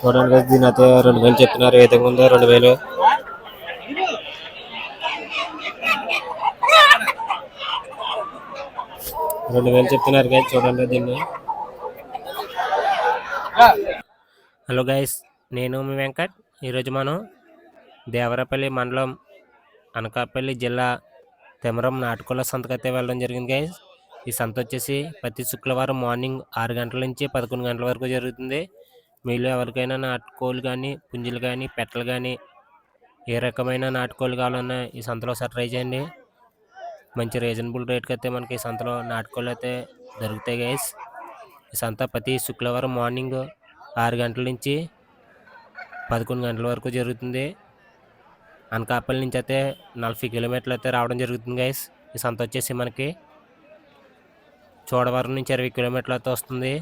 చూడండి దీని అయితే రెండు వేలు చెప్తున్నారు ఏ విధంగా ఉందో రెండు వేలు. రెండు వేలు చెప్తున్నారు guys, చూడండి దీన్ని. హలో గైస్ నేను మీ వెంకట్. ఈరోజు మనం దేవరపల్లి మండలం అనకాపల్లి జిల్లా తెమరం నాటుకోళ్ళ సంతకైతే వెళ్ళడం జరిగింది గైస్ ఈ సంత వచ్చేసి ప్రతి శుక్రవారం మార్నింగ్ ఆరు గంటల నుంచి పదకొండు గంటల వరకు జరుగుతుంది. మీలో ఎవరికైనా నాటుకోళ్ళు కానీ పుంజులు కానీ పెట్టలు కానీ ఏ రకమైన నాటుకోళ్ళు కావాలన్నా ఈ సంతలో ఒకసారి ట్రై చేయండి. మంచి రీజనబుల్ రేట్కి అయితే మనకి ఈ సంతలో నాటుకోళ్ళు అయితే దొరుకుతాయి గైస్ ఈ సంత ప్రతి శుక్రవారం మార్నింగ్ ఆరు గంటల నుంచి పదకొండు గంటల వరకు జరుగుతుంది. అనకాపల్లి నుంచి అయితే నలభై కిలోమీటర్లు అయితే రావడం జరుగుతుంది గైస్ ఈ సంత వచ్చేసి మనకి చోడవరం నుంచి ఇరవై కిలోమీటర్లు అయితే వస్తుంది.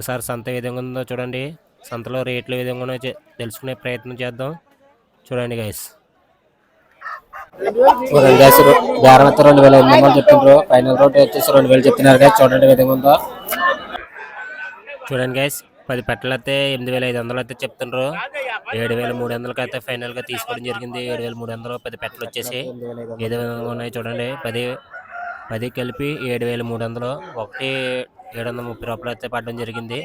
ఒకసారి సంత ఏ విధంగా ఉందో చూడండి. సంతలో రేట్లు ఏ విధంగా ఉన్నాయో తెలుసుకునే ప్రయత్నం చేద్దాం. చూడండి గైస్ చూడండి గైస్ బేరం అయితే రెండు వేల ఎనిమిది వందలు చెప్తున్నారు ఫైనల్ రోడ్ వచ్చేసి రెండు వేలు చెప్తున్నారు గైస్ చూడండి విధంగా ఉందో. చూడండి గైస్ పది పెట్టలు అయితే ఎనిమిది వేల ఐదు వందలు అయితే చెప్తున్నారు ఏడు వేల మూడు వందలకి అయితే ఫైనల్గా తీసుకోవడం జరిగింది. ఏడు వేల మూడు వందలు పది పెట్టలు వచ్చేసి ఏదో విధంగా ఉన్నాయి చూడండి. పది పది కలిపి ఏడు వేల మూడు వందలు. ఒకటి ఏడు వందల ముప్పై రూపాయలు అయితే పడడం జరిగింది.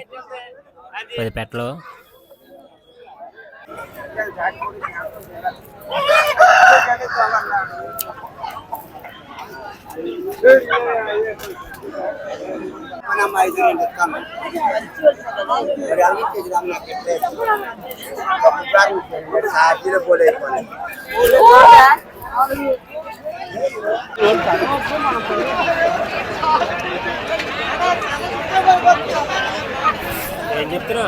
పది పెట్టలు. మనం ఐదు రెండు ఇస్తాము మరి అందుకే నాకు ఏం చెప్తున్నా?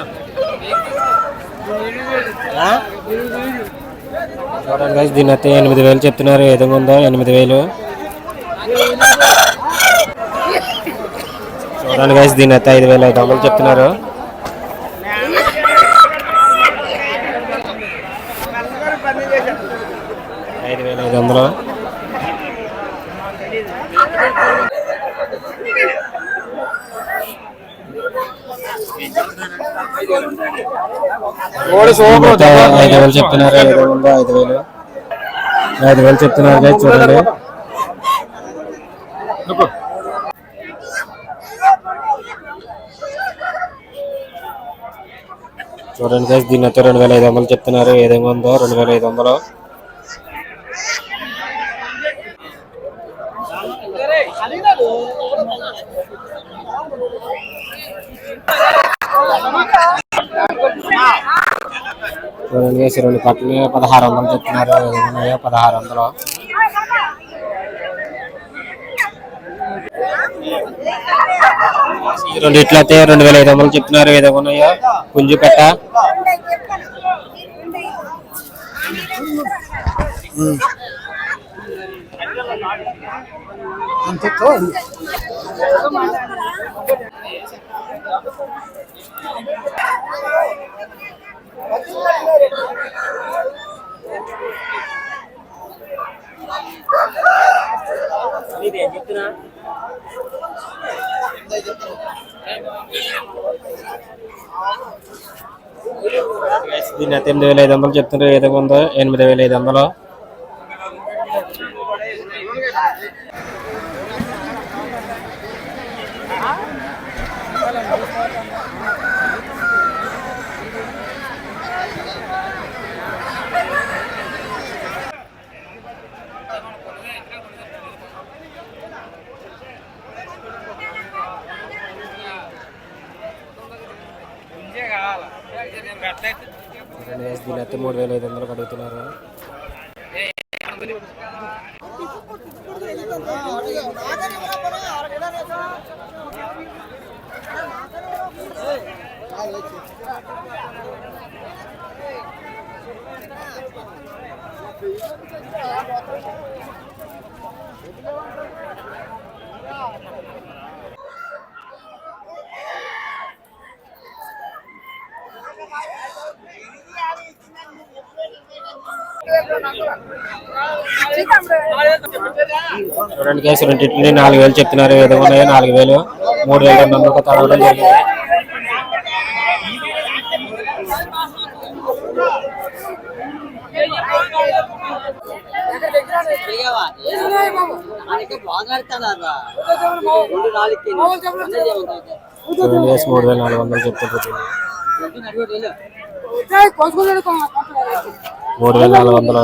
చూడండి దీని అయితే ఎనిమిది వేలు చెప్తున్నారు. ఏదో ఉందా ఉందో ఎనిమిది వేలు. చూడండి గైస్ దీని అయితే ఐదు వేల ఐదు వందలు చెప్తున్నారు. ఐదు వేల ఐదు వందలు. ఐదు వేలు చెప్తున్నారు ఐదు వేలు ఉందో ఐదు వేలు. ఐదు వేలు చెప్తున్నారు guys, చూడండి. చూడండి దీని అయితే రెండు వేల ఐదు వందలు చెప్తున్నారు ఏ విధంగా ఉందో? రెండు వేల ఐదు వందలు. రెండు వేసి రెండు కట్టలు పదహారు వందలు చెప్తున్నారు ఏ ఉన్నాయో పదహారు వందలు. రెండు ఇట్లా అయితే రెండు వేల ఐదు వందలు చెప్తున్నారు ఏదో ఉన్నాయో? పుంజు పెట్ట దీని అయితే ఎనిమిది వేల ఐదు వందలు చెప్తున్నారు ఏదో ఉందో ఎనిమిది వేల ఐదు వందలు. దీని అయితే మూడు వేల ఐదు వందలు అడుగుతున్నారు చూడండి కేసు రెండింటిని నాలుగు వేలు చెప్తున్నారు. విధంగా ఉన్నాయి నాలుగు వేలు మూడు వేల రెండు వందలకు తరగడం జరిగింది. మూడు వేల నాలుగు వందలు చెప్తున్నారు. మూడు వేల నాలుగు వందలు